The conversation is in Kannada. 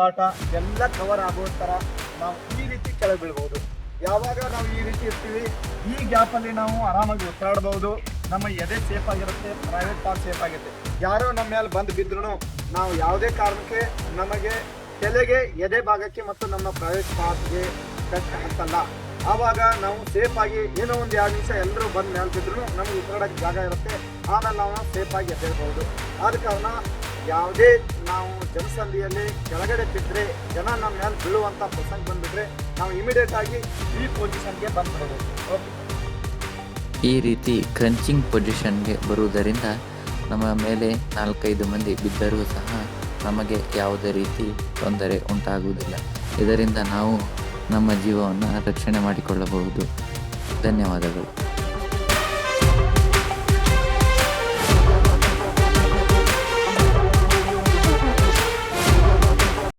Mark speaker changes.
Speaker 1: ಪಾಠ ಎಲ್ಲ ಕವರ್ ಆಗೋ ಥರ ನಾವು ಈ ರೀತಿ ಕೆಳಗೆ ಬೀಳ್ಬೋದು ಯಾವಾಗ ನಾವು ಈ ರೀತಿ ಇರ್ತೀವಿ, ಈ ಗ್ಯಾಪಲ್ಲಿ ನಾವು ಆರಾಮಾಗಿ ಉಸಿರಾಡ್ಬೋದು ನಮ್ಮ ಎದೆ ಸೇಫ್ ಆಗಿರುತ್ತೆ ಪ್ರೈವೇಟ್ ಪಾರ್ಟ್ ಸೇಫ್ ಆಗಿರುತ್ತೆ. ಯಾರೋ ನಮ್ಮ ಮೇಲೆ ಬಂದು ಬಿದ್ರು ನಾವು ಯಾವುದೇ ಕಾರಣಕ್ಕೆ ನಮಗೆ ತಲೆಗೆ, ಎದೆ ಭಾಗಕ್ಕೆ ಮತ್ತು ನಮ್ಮ ಪ್ರೈವೇಟ್ ಪಾರ್ಟ್ಗೆ ಕಷ್ಟ ಅಂತಲ್ಲ ಆವಾಗ ನಾವು ಸೇಫ್ ಆಗಿ ಏನೋ ಒಂದು ಎರಡು ನಿಮಿಷ ಎಲ್ಲರೂ ಬಂದು ಮೇಲೆ ಬಿದ್ರು ನಮಗೆ ಉಸಿರಾಡಕ್ಕೆ ಜಾಗ ಇರುತ್ತೆ. ಆಮೇಲೆ ನಾವು ಸೇಫ್ ಆಗಿ ಎದ್ದೇಳ್ಬೋದು. ಆದ ಕಾರಣ ಯಾವುದೇ ನಾವು ಜನಸಂಧಿಯಲ್ಲಿ ಕೆಳಗಡೆ ಬಿದ್ದರೆ ಜನ ನಮ್ಮ ಮೇಲೆ ಬೀಳುವಂಥ ಪ್ರಸಂಗ ಬಂದ್ಬಿಟ್ರೆ ನಾವು ಇಮಿಡಿಯೇಟ್ ಆಗಿ ಈ ಪೊಸಿಷನ್ಗೆ ಬಂದ್ಬಿಡೋದು. ಓಕೆ
Speaker 2: ಈ ರೀತಿ ಕ್ರಂಚಿಂಗ್ ಪೊಸಿಷನ್ಗೆ ಬರುವುದರಿಂದ ನಮ್ಮ ಮೇಲೆ ನಾಲ್ಕೈದು ಮಂದಿ ಬಿದ್ದರೂ ಸಹ ನಮಗೆ ಯಾವುದೇ ರೀತಿ ತೊಂದರೆ ಉಂಟಾಗುವುದಿಲ್ಲ. ಇದರಿಂದ ನಾವು ನಮ್ಮ ಜೀವವನ್ನು ರಕ್ಷಣೆ ಮಾಡಿಕೊಳ್ಳಬಹುದು. ಧನ್ಯವಾದಗಳು.